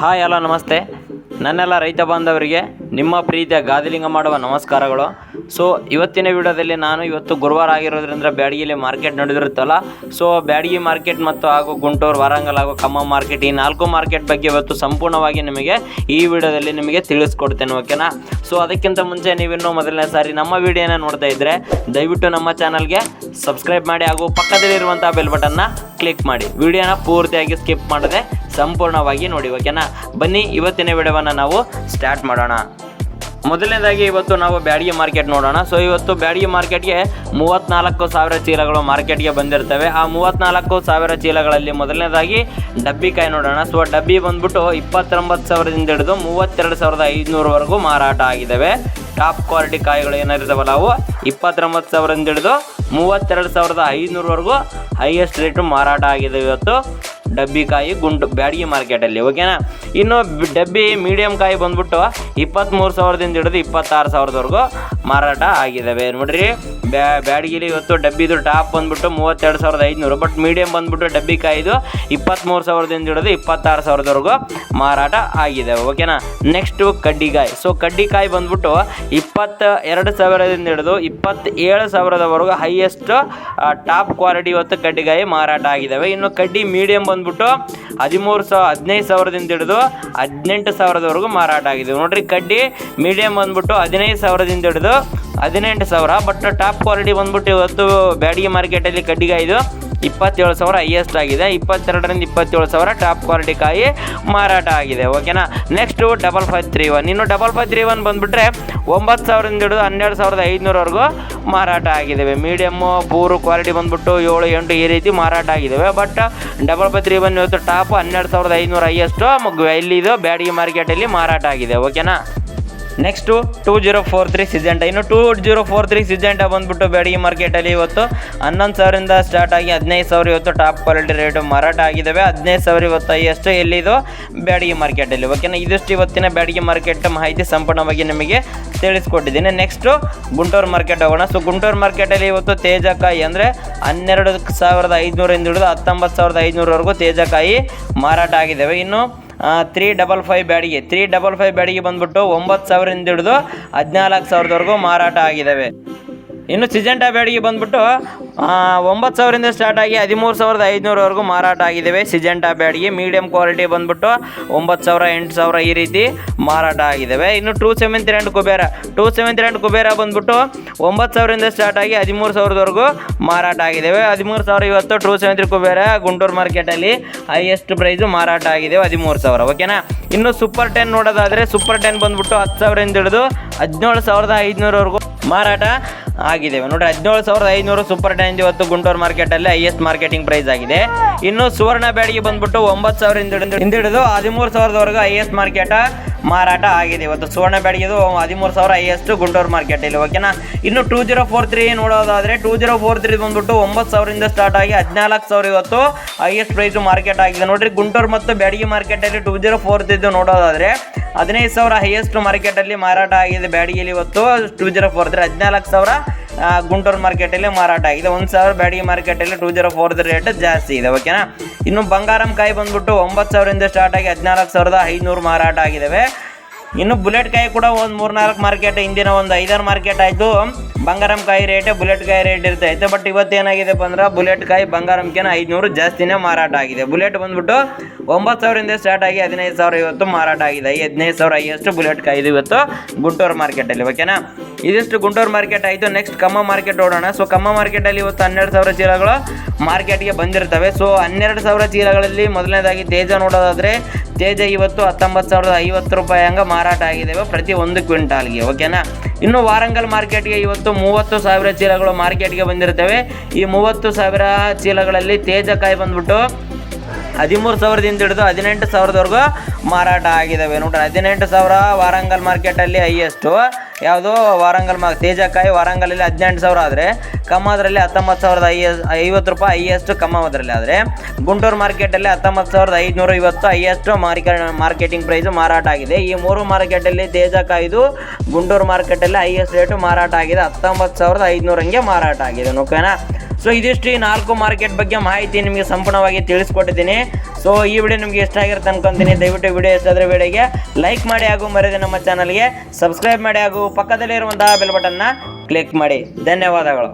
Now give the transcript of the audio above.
Hi hello ನಮಸ್ತೆ. ನನ್ನೆಲ್ಲ ರೈತ ಬಾಂಧವರಿಗೆ ನಿಮ್ಮ ಪ್ರೀತಿಯ ಗಾದಿಲಿಂಗ ಮಾಡುವ ನಮಸ್ಕಾರಗಳು. ಸೊ ಇವತ್ತಿನ ವಿಡಿಯೋದಲ್ಲಿ ನಾನು ಇವತ್ತು ಗುರುವಾರ ಆಗಿರೋದ್ರಿಂದ ಬ್ಯಾಡಗಿಲಿ ಮಾರ್ಕೆಟ್ ನಡೆದಿರುತ್ತಲ್ಲ? ಸೊ ಬ್ಯಾಡಗಿ ಮಾರ್ಕೆಟ್ ಮತ್ತು ಹಾಗೂ ಗುಂಟೂರು, ವಾರಂಗಲ್ ಹಾಗೂ ಕಮ್ಮ ಮಾರ್ಕೆಟ್ ಈ ನಾಲ್ಕು ಮಾರ್ಕೆಟ್ ಬಗ್ಗೆ ಇವತ್ತು ಸಂಪೂರ್ಣವಾಗಿ ನಿಮಗೆ ಈ ವಿಡಿಯೋದಲ್ಲಿ ನಿಮಗೆ ತಿಳಿಸ್ಕೊಡ್ತೇನೆ ಓಕೆನಾ ಸೊ ಅದಕ್ಕಿಂತ ಮುಂಚೆ ನೀವಿನ್ನೂ ಮೊದಲನೇ ಸಾರಿ ನಮ್ಮ ವಿಡಿಯೋನ ನೋಡ್ತಾ ಇದ್ದರೆ ದಯವಿಟ್ಟು ನಮ್ಮ ಚಾನಲ್ಗೆ ಸಬ್ಸ್ಕ್ರೈಬ್ ಮಾಡಿ ಹಾಗೂ ಪಕ್ಕದಲ್ಲಿರುವಂಥ ಬೆಲ್ ಬಟನ್ನ ಕ್ಲಿಕ್ ಮಾಡಿ. ವಿಡಿಯೋನ ಪೂರ್ತಿಯಾಗಿ ಸ್ಕಿಪ್ ಮಾಡದೆ ಸಂಪೂರ್ಣವಾಗಿ ನೋಡಿ ಓಕೆನಾ ಬನ್ನಿ, ಇವತ್ತಿನ ವಿಡಿಯೋವನ್ನು ನಾವು ಸ್ಟಾರ್ಟ್ ಮಾಡೋಣ. ಮೊದಲನೇದಾಗಿ ಇವತ್ತು ನಾವು ಬ್ಯಾಡಿಗೆ ಮಾರ್ಕೆಟ್ ನೋಡೋಣ. ಸೊ ಇವತ್ತು ಬ್ಯಾಡಿಗೆ ಮಾರ್ಕೆಟ್ಗೆ ಮೂವತ್ತ್ನಾಲ್ಕು ಸಾವಿರ ಚೀಲಗಳು ಮಾರ್ಕೆಟ್ಗೆ ಬಂದಿರ್ತವೆ. ಆ ಮೂವತ್ತ್ನಾಲ್ಕು ಸಾವಿರ ಚೀಲಗಳಲ್ಲಿ ಮೊದಲನೇದಾಗಿ ಡಬ್ಬಿಕಾಯಿ ನೋಡೋಣ. ಸೊ ಡಬ್ಬಿ ಬಂದ್ಬಿಟ್ಟು ಇಪ್ಪತ್ತೊಂಬತ್ತು ಸಾವಿರದಿಂದ ಹಿಡಿದು ಮೂವತ್ತೆರಡು ಸಾವಿರದ ಐದುನೂರವರೆಗೂ ಮಾರಾಟ ಆಗಿದ್ದಾವೆ ಟಾಪ್ ಕ್ವಾಲಿಟಿ ಕಾಯಿಗಳು ಏನಿರ್ತಾವಲ್ಲ ಅವು? ಇಪ್ಪತ್ತೊಂಬತ್ತು ಸಾವಿರದಿಂದ ಹಿಡಿದು ಮೂವತ್ತೆರಡು ಸಾವಿರದ ಐದುನೂರವರೆಗೂ ಹೈಯೆಸ್ಟ್ ರೇಟು ಮಾರಾಟ ಆಗಿದೆ ಇವತ್ತು. ಡಬ್ಬಿ ಕಾಯಿ ಗುಂಡು ಬ್ಯಾಡಗಿ ಮಾರ್ಕೆಟಲ್ಲಿ ಓಕೆನಾ ಇನ್ನು ಡಬ್ಬಿ ಮೀಡಿಯಂ ಕಾಯಿ ಬಂದ್ಬಿಟ್ಟು ಇಪ್ಪತ್ತ್ಮೂರು ಸಾವಿರದಿಂದ ಹಿಡಿದು ಇಪ್ಪತ್ತಾರು ಸಾವಿರದವರೆಗೂ ಮಾರಾಟ ಆಗಿದ್ದಾವೆ ನೋಡ್ರಿ ಬ್ಯಾ ಬ್ಯಾಡಗಿಲಿ ಇವತ್ತು ಡಬ್ಬಿದು ಟಾಪ್ ಬಂದ್ಬಿಟ್ಟು ಮೂವತ್ತೆರಡು ಸಾವಿರದ ಐದುನೂರು ಬಟ್ ಮೀಡಿಯಮ್ ಬಂದ್ಬಿಟ್ಟು ಡಬ್ಬಿ ಕಾಯ್ದು ಇಪ್ಪತ್ತ್ಮೂರು ಸಾವಿರದಿಂದ ಹಿಡಿದು ಇಪ್ಪತ್ತಾರು ಸಾವಿರದವರೆಗೂ ಮಾರಾಟ ಆಗಿದ್ದಾವೆ ಓಕೆನಾ ನೆಕ್ಸ್ಟು ಕಡ್ಡಿಕಾಯಿ. ಸೊ ಕಡ್ಡಿಕಾಯಿ ಬಂದ್ಬಿಟ್ಟು ಇಪ್ಪತ್ತ ಎರಡು ಸಾವಿರದಿಂದ ಹಿಡಿದು ಇಪ್ಪತ್ತೇಳು ಸಾವಿರದವರೆಗೂ ಹೈಯೆಸ್ಟ್ ಟಾಪ್ ಕ್ವಾಲಿಟಿ ಇವತ್ತು ಕಡ್ಡಿಕಾಯಿ ಮಾರಾಟ ಆಗಿದ್ದಾವೆ ಇನ್ನು ಕಡ್ಡಿ ಮೀಡಿಯಮ್ ಬಂದ್ಬಿಟ್ಟು ಹದಿಮೂರು ಸಾವಿರ ಹದಿನೈದು ಸಾವಿರದಿಂದ ಹಿಡಿದು ಹದಿನೆಂಟು ಸಾವಿರದವರೆಗೂ ಮಾರಾಟ ಆಗಿದೆ. ನೋಡ್ರಿ ಕಡ್ಡಿ ಮೀಡಿಯಮ್ ಬಂದ್ಬಿಟ್ಟು ಹದಿನೈದು ಸಾವಿರದಿಂದ ಹಿಡಿದು ಹದಿನೆಂಟು ಸಾವಿರ ಬಟ್ ಟಾಪ್ ಕ್ವಾಲಿಟಿ ಬಂದ್ಬಿಟ್ಟು ಇವತ್ತು ಬ್ಯಾಡಗಿ ಮಾರ್ಕೆಟಲ್ಲಿ ಕಡ್ಡಿಗಾಯಿದು ಇಪ್ಪತ್ತೇಳು ಸಾವಿರ ಹೈಯೆಸ್ಟ್ ಆಗಿದೆ. ಇಪ್ಪತ್ತೆರಡರಿಂದ ಇಪ್ಪತ್ತೇಳು ಸಾವಿರ ಟಾಪ್ ಕ್ವಾಲಿಟಿ ಕಾಯಿ ಮಾರಾಟ ಆಗಿದೆ. ಓಕೆನಾ next double five three one ಇನ್ನು ಡಬಲ್ ಫೈವ್ ತ್ರೀ ಒನ್ ಬಂದುಬಿಟ್ರೆ ಒಂಬತ್ತು ಸಾವಿರದಿಂದ ಹಿಡಿದು ಹನ್ನೆರಡು ಸಾವಿರದ ಐದುನೂರವರೆಗೂ ಮಾರಾಟ ಆಗಿದ್ದಾವೆ ಮೀಡಿಯಮ್ಮು ಬೂರು ಕ್ವಾಲಿಟಿ ಬಂದ್ಬಿಟ್ಟು ಏಳು, ಎಂಟು ಈ ರೀತಿ ಮಾರಾಟ ಆಗಿದ್ದಾವೆ but double five three one ಇವತ್ತು ಟಾಪ್ ಹನ್ನೆರಡು ಸಾವಿರದ ಐದುನೂರ ಹೈಯೆಸ್ಟು ಇಲ್ಲಿದು ಬ್ಯಾಡಗಿ ಮಾರ್ಕೆಟಲ್ಲಿ ಮಾರಾಟ ಆಗಿದೆ. ಓಕೆನಾ next two zero four three Syngenta ಇನ್ನು two zero four three Syngenta ಬಂದುಬಿಟ್ಟು ಬೇಡಿಗೆ ಮಾರ್ಕೆಟಲ್ಲಿ ಇವತ್ತು ಹನ್ನೊಂದು ಸಾವಿರದಿಂದ ಸ್ಟಾರ್ಟ್ ಆಗಿ ಹದಿನೈದು ಸಾವಿರ ಇವತ್ತು ಟಾಪ್ ಕ್ವಾಲಿಟಿ ರೇಟು ಮಾರಾಟ ಆಗಿದ್ದಾವೆ ಹದಿನೈದು ಸಾವಿರ ಇವತ್ತು ಎಷ್ಟು ಎಲ್ಲಿದು? ಬ್ಯಾಡಿಗೆ ಮಾರ್ಕೆಟಲ್ಲಿ ಓಕೆನಾ? ಇದಿಷ್ಟು ಇವತ್ತಿನ ಬ್ಯಾಡಿಗೆ ಮಾರ್ಕೆಟ್ ಮಾಹಿತಿ ಸಂಪೂರ್ಣವಾಗಿ ನಿಮಗೆ ತಿಳಿಸ್ಕೊಟ್ಟಿದ್ದೀನಿ. ನೆಕ್ಸ್ಟು ಗುಂಟೂರು ಮಾರ್ಕೆಟ್ ಹೋಗೋಣ. ಸೊ, ಗುಂಟೂರು ಮಾರ್ಕೆಟಲ್ಲಿ ಇವತ್ತು ತೇಜಕಾಯಿ ಅಂದರೆ ಹನ್ನೆರಡು ಸಾವಿರದ ಐದುನೂರಿಂದ ಹಿಡಿದು ಹತ್ತೊಂಬತ್ತು ಸಾವಿರದ ಐದುನೂರವರೆಗೂ ತೇಜಕಾಯಿ ಮಾರಾಟ ಆಗಿದ್ದಾವೆ ಇನ್ನು three double five Byadgi. Three double five Byadgi ಬಂದ್ಬಿಟ್ಟು ಒಂಬತ್ತು ಸಾವಿರದಿಂದ ಹಿಡಿದು ಹದಿನಾಲ್ಕು ಸಾವಿರದವರೆಗೂ ಮಾರಾಟ ಆಗಿದ್ದಾವೆ ಇನ್ನು ಸಿಜೆಂಟಾ ಬ್ಯಾಡಿಗೆ ಬಂದ್ಬಿಟ್ಟು ಒಂಬತ್ತು ಸಾವಿರದಿಂದ ಸ್ಟಾರ್ಟ್ ಆಗಿ ಹದಿಮೂರು ಸಾವಿರದ ಐದುನೂರವರೆಗೂ ಮಾರಾಟ ಆಗಿದ್ದಾವೆ ಸಿಜೆಂಟಾ ಬ್ಯಾಡಿಗೆ. ಮೀಡಿಯಂ ಕ್ವಾಲಿಟಿ ಬಂದ್ಬಿಟ್ಟು ಒಂಬತ್ತು ಸಾವಿರ, ಎಂಟು ಸಾವಿರ ಈ ರೀತಿ ಮಾರಾಟ ಆಗಿದ್ದಾವೆ ಇನ್ನು two seven three and Kubera. Two three and Kubera ಬಂದ್ಬಿಟ್ಟು ಒಂಬತ್ತು ಸಾವಿರದಿಂದ ಸ್ಟಾರ್ಟ್ ಆಗಿ ಹದಿಮೂರು ಸಾವಿರದವರೆಗೂ ಮಾರಾಟ ಆಗಿದ್ದಾವೆ ಹದಿಮೂರು ಸಾವಿರ ಇವತ್ತು ಟೂ ತ್ರೀ ಕುಬೇರ ಗುಂಟೂರು ಮಾರ್ಕೆಟಲ್ಲಿ ಹೈಯೆಸ್ಟ್ ಪ್ರೈಸು ಮಾರಾಟ ಆಗಿದೆ ಹದಿಮೂರು ಸಾವಿರ. ಓಕೆನಾ ಇನ್ನು ಸೂಪರ್ ಟೆನ್ ನೋಡೋದಾದರೆ ಸೂಪರ್ ಟೆನ್ ಬಂದ್ಬಿಟ್ಟು ಹತ್ತು ಸಾವಿರದಿಂದ ಹಿಡಿದು ಹದಿನೇಳು ಸಾವಿರದ ಐದುನೂರವರೆಗೂ ಮಾರಾಟ ಆಗಿದ್ದೇವೆ. ನೋಡ್ರಿ, ಹದಿನೇಳು ಸಾವಿರದ ಐನೂರು ಸೂಪರ್ ಟೈಮ್ ಇವತ್ತು ಗುಂಟೂರು ಮಾರ್ಕೆಟಲ್ಲಿ ಹೈಯೆಸ್ಟ್ ಮಾರ್ಕೆಟಿಂಗ್ ಪ್ರೈಸ್ ಆಗಿದೆ. ಇನ್ನು ಸುವರ್ಣ ಬ್ಯಾಡ್ಗೆ ಬಂದ್ಬಿಟ್ಟು ಒಂಬತ್ತು ಹಿಡಿದು ಹಿಂದಿಡಿದು ಹದಿಮೂರು ಸಾವಿರದವರೆಗೂ ಹೈಯೆಸ್ಟ್ ಮಾರ್ಕೆಟ ಮಾರಾಟ ಆಗಿದೆ. ಇವತ್ತು ಸುವರ್ಣ ಬ್ಯಾಡಿಗೆದು ಹದಿಮೂರು ಸಾವಿರ ಹೈಯೆಸ್ಟ್ ಗುಂಟೂರು ಮಾರ್ಕೆಟಲ್ಲಿ ಓಕೆನಾ ಇನ್ನು ಟೂ ಜೀರೋ ಫೋರ್ ತ್ರೀ ನೋಡೋದಾದರೆ ಟೂ ಜೀರೋ ಫೋರ್ ತ್ರೀ ಬಂದ್ಬಿಟ್ಟು ಒಂಬತ್ತು ಸಾವಿರದಿಂದ ಸ್ಟಾರ್ಟ್ ಆಗಿ ಹದಿನಾಲ್ಕು ಸಾವಿರ ಇವತ್ತು ಹೈಯೆಸ್ಟ್ ಪ್ರೈಸು ಮಾರ್ಕೆಟ್ ಆಗಿದೆ. ನೋಡಿರಿ, ಗುಂಟೂರು ಮತ್ತು ಬ್ಯಾಡಗಿ ಮಾರ್ಕೆಟಲ್ಲಿ ಟೂ ಜೀರೋ ಫೋರ್ ತ್ರೀ ನೋಡೋದಾದರೆ ಹದಿನೈದು ಸಾವಿರ ಹೈಯೆಸ್ಟ್ ಮಾರ್ಕೆಟಲ್ಲಿ ಮಾರಾಟ ಆಗಿದೆ ಬ್ಯಾಡಗಿಲಿ ಇವತ್ತು. ಟೂ ಜೀರೋ ಫೋರ್ ತ್ರೀ ಹದಿನಾಲ್ಕು ಸಾವಿರ ಗುಂಟೂರು ಮಾರ್ಕೆಟಲ್ಲಿ ಮಾರಾಟ ಆಗಿದೆ. ಒಂದು ಸಾವಿರ ಬ್ಯಾಡಿಗೆ ಮಾರ್ಕೆಟಲ್ಲಿ ಟೂ ಜೀರೋ ಫೋರ್ ರೇಟ್ ಜಾಸ್ತಿ ಇದೆ ಓಕೆನಾ ಇನ್ನು ಬಂಗಾರಂ ಕಾಯಿ ಬಂದ್ಬಿಟ್ಟು ಒಂಬತ್ತು ಸಾವಿರದಿಂದ ಸ್ಟಾರ್ಟ್ ಆಗಿ ಹದಿನಾಲ್ಕು ಸಾವಿರದ ಐನೂರು ಮಾರಾಟ ಆಗಿದ್ದಾವೆ ಇನ್ನು ಬುಲೆಟ್ ಕಾಯಿ ಕೂಡ ಒಂದು ಮೂರ್ನಾಲ್ಕು ಮಾರ್ಕೆಟ್ ಹಿಂದಿನ ಒಂದು ಐದಾರು ಮಾರ್ಕೆಟ್ ಆಯಿತು. ಬಂಗಾರಂ ಕಾಯಿ ರೇಟೇ ಬುಲೆಟ್ ಕಾಯಿ ರೇಟ್ ಇರ್ತೈತೆ. ಬಟ್ ಇವತ್ತು ಏನಾಗಿದೆಪ್ಪ ಅಂದ್ರೆ ಬುಲೆಟ್ ಕಾಯಿ ಬಂಗಾರಮ್ಕೇನ ಐದುನೂರು ಜಾಸ್ತಿನೇ ಮಾರಾಟ ಆಗಿದೆ. ಬುಲೆಟ್ ಬಂದ್ಬಿಟ್ಟು ಒಂಬತ್ತು ಸಾವಿರದಿಂದ ಸ್ಟಾರ್ಟ್ ಆಗಿ ಹದಿನೈದು ಸಾವಿರ ಇವತ್ತು ಮಾರಾಟ ಆಗಿದೆ. ಹದಿನೈದು ಸಾವಿರ ಹೈಯೆಸ್ಟ್ ಬುಲೆಟ್ ಕಾಯಿ ಇದು ಇವತ್ತು ಗುಂಟೂರು ಮಾರ್ಕೆಟಲ್ಲಿ ಓಕೆನಾ ಇದಿಷ್ಟು ಗುಂಟೂರು ಮಾರ್ಕೆಟ್ ಆಯಿತು ನೆಕ್ಸ್ಟ್ ಕಮ್ಮ ಮಾರ್ಕೆಟ್ ನೋಡೋಣ. ಸೊ ಕಮ್ಮ ಮಾರ್ಕೆಟಲ್ಲಿ ಇವತ್ತು ಹನ್ನೆರಡು ಸಾವಿರ ಚೀಲಗಳು ಮಾರ್ಕೆಟ್ಗೆ ಬಂದಿರ್ತವೆ. ಸೊ ಹನ್ನೆರಡು ಸಾವಿರ ಚೀಲಗಳಲ್ಲಿ ಮೊದಲನೇದಾಗಿ ತೇಜ ನೋಡೋದಾದರೆ, ತೇಜ ಇವತ್ತು ಹತ್ತೊಂಬತ್ತು ಸಾವಿರದ ಐವತ್ತು ರೂಪಾಯಿ ಹಂಗೆ ಮಾರಾಟ ಆಗಿದ್ದಾವೆ ಪ್ರತಿ ಒಂದು ಕ್ವಿಂಟಾಲ್ಗೆ ಓಕೆನಾ ಇನ್ನು ವಾರಂಗಲ್ ಮಾರ್ಕೆಟ್ಗೆ ಇವತ್ತು ಮೂವತ್ತು ಸಾವಿರ ಚೀಲಗಳು ಮಾರ್ಕೆಟ್ಗೆ ಬಂದಿರ್ತವೆ. ಈ ಮೂವತ್ತು ಸಾವಿರ ಚೀಲಗಳಲ್ಲಿ ತೇಜಕಾಯಿ ಬಂದ್ಬಿಟ್ಟು ಹದಿಮೂರು ಸಾವಿರದಿಂದ ಹಿಡಿದು ಹದಿನೆಂಟು ಸಾವಿರದವರೆಗೂ ಮಾರಾಟ ಆಗಿದ್ದಾವೆ ನೋಡ್ರಿ ಹದಿನೆಂಟು ಸಾವಿರ ವಾರಂಗಲ್ ಮಾರ್ಕೆಟಲ್ಲಿ ಹೈಯೆಸ್ಟು. ಯಾವುದು ವಾರಂಗಲ್ ಮಾ ತೇಜಕಾಯಿ ವಾರಂಗಲಲ್ಲಿ ಹದಿನೆಂಟು ಸಾವಿರ ಆದರೆ ಕಮ್ಮದ್ರಲ್ಲಿ ಹತ್ತೊಂಬತ್ತು ಸಾವಿರದ ಐ ಐವತ್ತು ರೂಪಾಯಿ ಹೈಯೆಸ್ಟ್ ಕಮ್ಮದ್ರಲ್ಲಿ ಆದರೆ. ಗುಂಟೂರು ಮಾರ್ಕೆಟಲ್ಲಿ ಹತ್ತೊಂಬತ್ತು ಸಾವಿರದ ಐದುನೂರ ಐವತ್ತು ಹೈಯೆಸ್ಟ್ ಮಾರ್ಕೆ ಮಾರ್ಕೆಟಿಂಗ್ ಪ್ರೈಸು ಮಾರಾಟ ಆಗಿದೆ. ಈ ಮೂರು ಮಾರ್ಕೆಟಲ್ಲಿ ತೇಜಕಾಯಿದು ಗುಂಟೂರು ಮಾರ್ಕೆಟಲ್ಲಿ ಹೈಯೆಸ್ಟ್ ರೇಟು ಮಾರಾಟ ಆಗಿದೆ. ಹತ್ತೊಂಬತ್ತು ಸಾವಿರದ ಐದುನೂರಂಗೆ ಮಾರಾಟ ಆಗಿದೆ ಓಕೆನಾ? ಸೊ ಇದಿಷ್ಟು ಈ ನಾಲ್ಕು ಮಾರ್ಕೆಟ್ ಬಗ್ಗೆ ಮಾಹಿತಿ ನಿಮಗೆ ಸಂಪೂರ್ಣವಾಗಿ ತಿಳಿಸ್ಕೊಟ್ಟಿದ್ದೀನಿ. ಸೊ ಈ ವಿಡಿಯೋ ನಿಮಗೆ ಇಷ್ಟ ಆಗಿರುತ್ತೆ ಅನ್ಕೊಂತೀನಿ. ದಯವಿಟ್ಟು ವಿಡಿಯೋ ಇಷ್ಟ ಆದರೆ ವಿಡಿಯೋಗೆ ಲೈಕ್ ಮಾಡಿ ಹಾಗೂ ಮರೆಯದೆ ನಮ್ಮ ಚಾನಲ್ಗೆ ಸಬ್ಸ್ಕ್ರೈಬ್ ಮಾಡಿ ಹಾಗೂ ಪಕ್ಕದಲ್ಲಿರುವಂತಹ ಬೆಲ್ ಬಟನ್ನ ಕ್ಲಿಕ್ ಮಾಡಿ. ಧನ್ಯವಾದಗಳು.